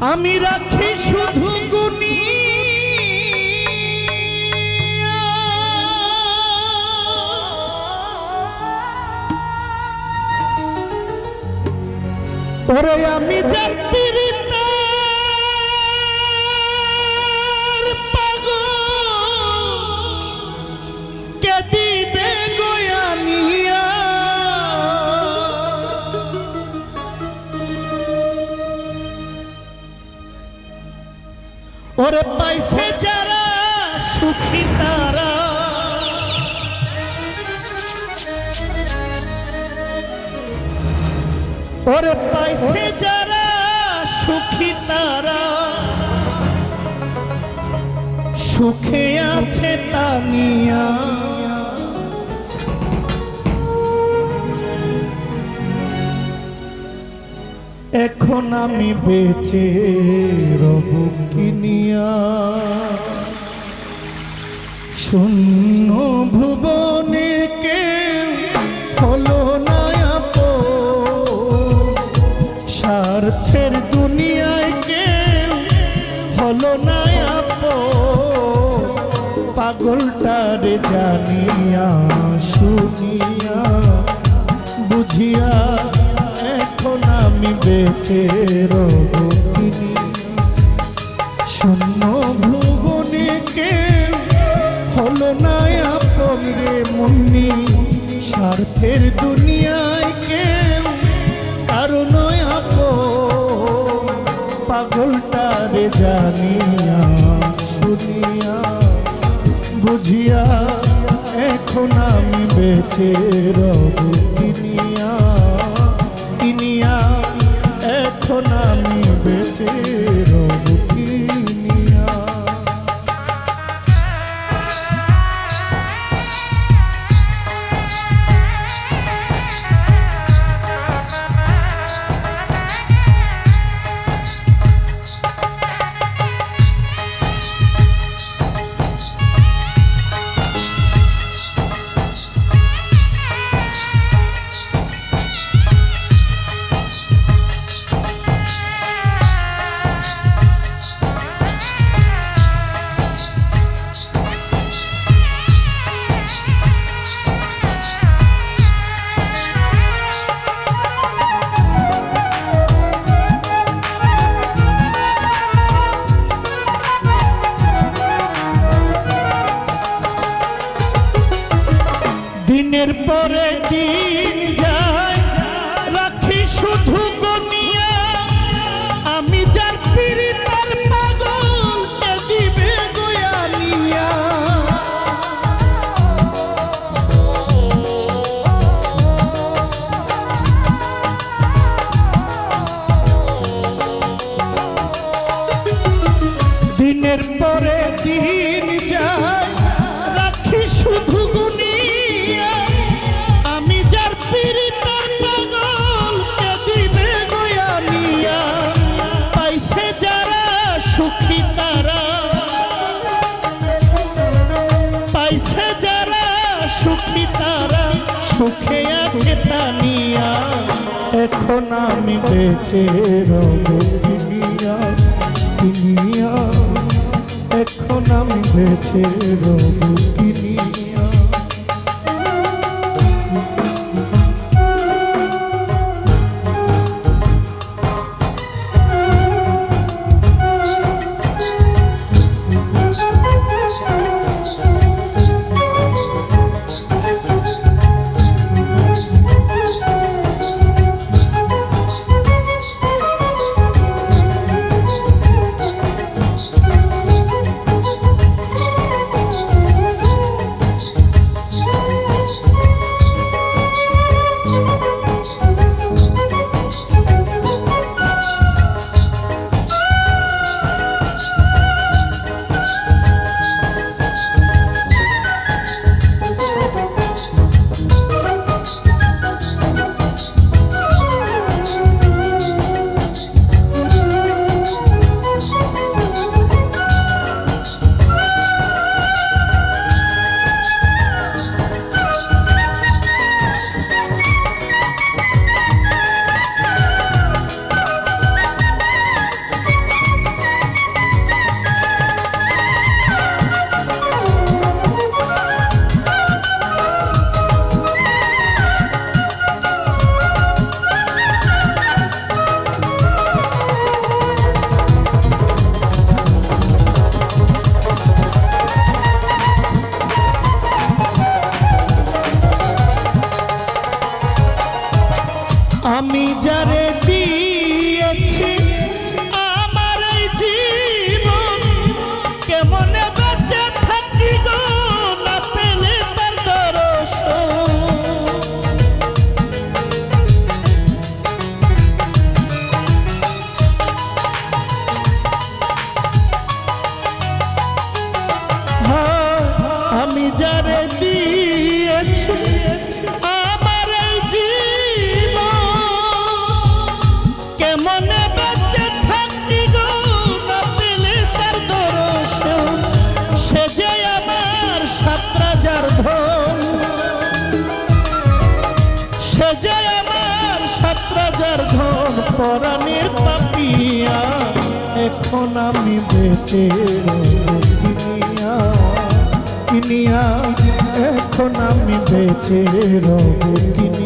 আমি রাখি শুধু গুণি। ওরে আমি যার সুখী তারা। ওরে পাইছে যারা সুখী তারা। সুখে আছে তানিয়া। এখন আমি বেঁচে রব কিনিয়া শূন্য ভুবনে কে হলো না স্বার্থের দুনিয়ায় কেউ হলো না আপন। পাগলটারে জানিয়া শুনিয়া বুঝিয়া এখন আমি বেঁচে রব শুনিয়া বুঝিয়া এখন আমি বেঁচে রব কিনিয়া কিনিয়া এখন আমি বেঁচে রব। এখন আমি বেঁচে রব কিনিয়া কিনিয়া এখন আমি বেঁচে রব যারে দিয়েছি আমার এই জীবন। কেমনে বেঁচে থাকি গো না তার দর্শন সে যে আমার সাত রাজার ধন। সে যে আমার সাত রাজার ধন। পরাণের পাপিয়া, এখন আমি বেঁচে কিনিয়া কিনিয়া এখন আমি বেঁচে রব কিনিয়া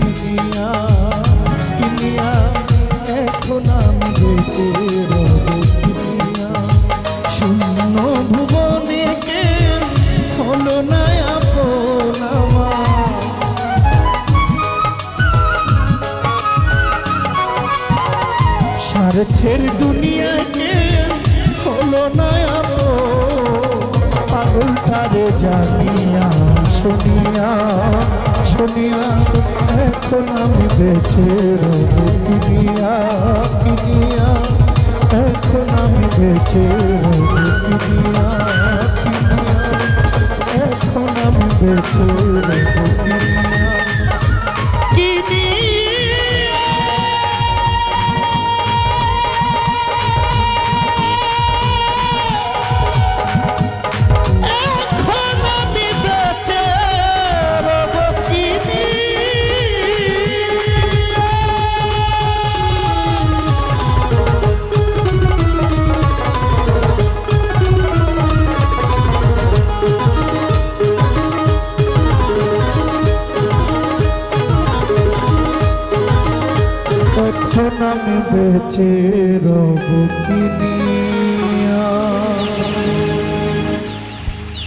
হলো না আপন আমার। স্বার্থের দুনিয়াকে হলো না আপন। পাগল তারে জানিয়া শুনিয়া শুনিয়া, এখন আমি বেঁচে রব কিনিয়া কিনিয়া এখন আমি বেঁচে রব কিনিয়া আমি বেঁচে রব কিনি